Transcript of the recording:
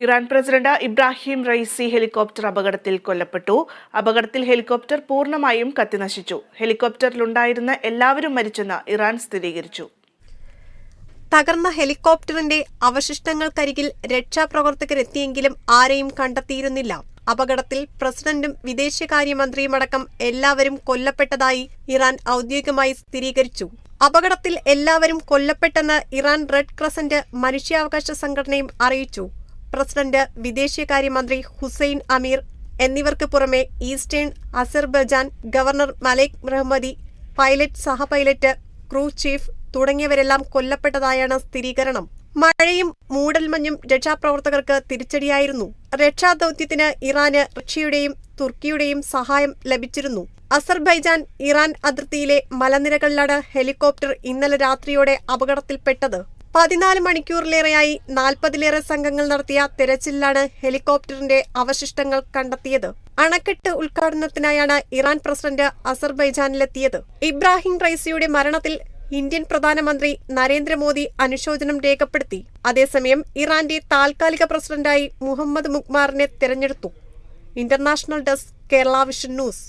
Iran president Ebrahim Raisi helicopter അപകടത്തിൽ കൊല്ലപ്പെട്ടു. അപകടത്തിൽ ഹെലികോപ്റ്റർ പൂർണമായും കത്തിനശിച്ചു. ഹെലികോപ്റ്ററിലുണ്ടായിരുന്ന എല്ലാവരും മരിച്ചെന്ന് ഇറാൻ സ്ഥിരീകരിച്ചു. തകർന്ന ഹെലികോപ്റ്ററിന്റെ അവശിഷ്ടങ്ങൾക്കരികിൽ രക്ഷാപ്രവർത്തകരെത്തിയെങ്കിലും ആരെയും കണ്ടെത്തിയിരുന്നില്ല. അപകടത്തിൽ പ്രസിഡന്റും വിദേശകാര്യമന്ത്രിയുമടക്കം എല്ലാവരും കൊല്ലപ്പെട്ടതായി ഇറാൻ ഔദ്യോഗികമായി സ്ഥിരീകരിച്ചു. അപകടത്തിൽ എല്ലാവരും കൊല്ലപ്പെട്ടെന്ന് ഇറാൻ റെഡ് ക്രസന്റ് മനുഷ്യാവകാശ സംഘടനയും അറിയിച്ചു. പ്രസിഡന്റ് വിദേശകാര്യമന്ത്രി ഹുസൈൻ അമീർ എന്നിവർക്ക് പുറമെ eastern Azerbaijan governor Malek Mohammadi pilot സഹപൈലറ്റ് crew chief തുടങ്ങിയവരെല്ലാം കൊല്ലപ്പെട്ടതായാണ് സ്ഥിരീകരണം. മഴയും മൂടൽമഞ്ഞും രക്ഷാപ്രവർത്തകർക്ക് തിരിച്ചടിയായിരുന്നു. രക്ഷാദൌത്യത്തിന് ഇറാന് റഷ്യയുടെയും തുർക്കിയുടെയും സഹായം ലഭിച്ചിരുന്നു. അസർബൈജാൻ ഇറാൻ അതിർത്തിയിലെ മലനിരകളിലാണ് ഹെലികോപ്റ്റർ ഇന്നലെ രാത്രിയോടെ അപകടത്തിൽപ്പെട്ടത്. പതിനാല് മണിക്കൂറിലേറെയായി നാൽപ്പതിലേറെ സംഘങ്ങൾ നടത്തിയ തെരച്ചിലിലാണ് ഹെലികോപ്റ്ററിന്റെ അവശിഷ്ടങ്ങൾ കണ്ടെത്തിയത്. അണക്കെട്ട് ഉദ്ഘാടനത്തിനായാണ് ഇറാൻ പ്രസിഡന്റ് അസർബൈജാനിലെത്തിയത്. ഇബ്രാഹിം റൈസിയുടെ മരണത്തിൽ ഇന്ത്യൻ പ്രധാനമന്ത്രി നരേന്ദ്രമോദി അനുശോചനം രേഖപ്പെടുത്തി. അതേസമയം ഇറാന്റെ താൽക്കാലിക പ്രസിഡന്റായി മുഹമ്മദ് മുക്മാറിനെ തെരഞ്ഞെടുത്തു. International desk Kerala vision news.